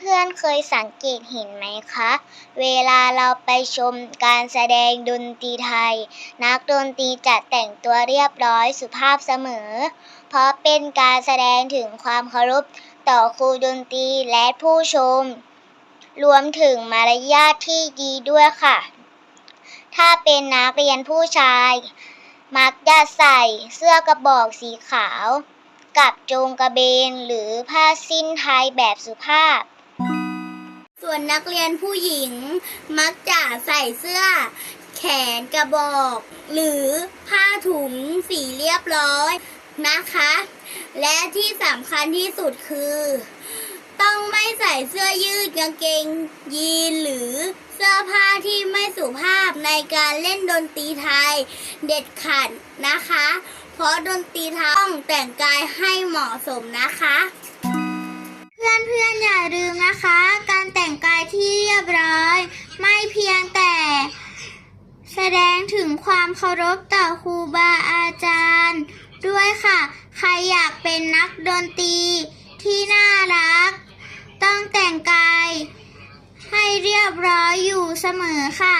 เพื่อนๆเคยสังเกตเห็นไหมคะ เวลาเราไปชมการแสดงดนตรีไทย นักดนตรีจะแต่งตัวเรียบร้อยสุภาพเสมอ เพราะเป็นการแสดงถึงความเคารพต่อครูดนตรีและผู้ชม รวมถึงมารยาทที่ดีด้วยค่ะ ถ้าเป็นนักเรียนผู้ชาย มักจะใส่เสื้อกระบอกสีขาวกับโจงกระเบนหรือผ้าสิ้นไทยแบบสุภาพ นักเรียนผู้หญิงมักจะใส่เสื้อ แขนกระบอก หรือผ้าถุงสีเรียบร้อยนะคะ และที่สำคัญที่สุดคือ ต้องไม่ใส่เสื้อยืดกางเกง ยีนหรือเสื้อผ้าที่ไม่สุภาพในการเล่นดนตรีไทยเด็ดขาดนะคะ เพราะดนตรีไทยต้องแต่งกายให้เหมาะสมนะคะ เพื่อนเพื่อนๆอย่าลืมนะคะ ที่เรียบร้อย ไม่เพียงแต่ แสดงถึงความเคารพต่อครูบาอาจารย์ ด้วยค่ะ ใครอยากเป็นนักดนตรีที่น่ารัก ต้องแต่งกาย ให้เรียบร้อยอยู่เสมอค่ะ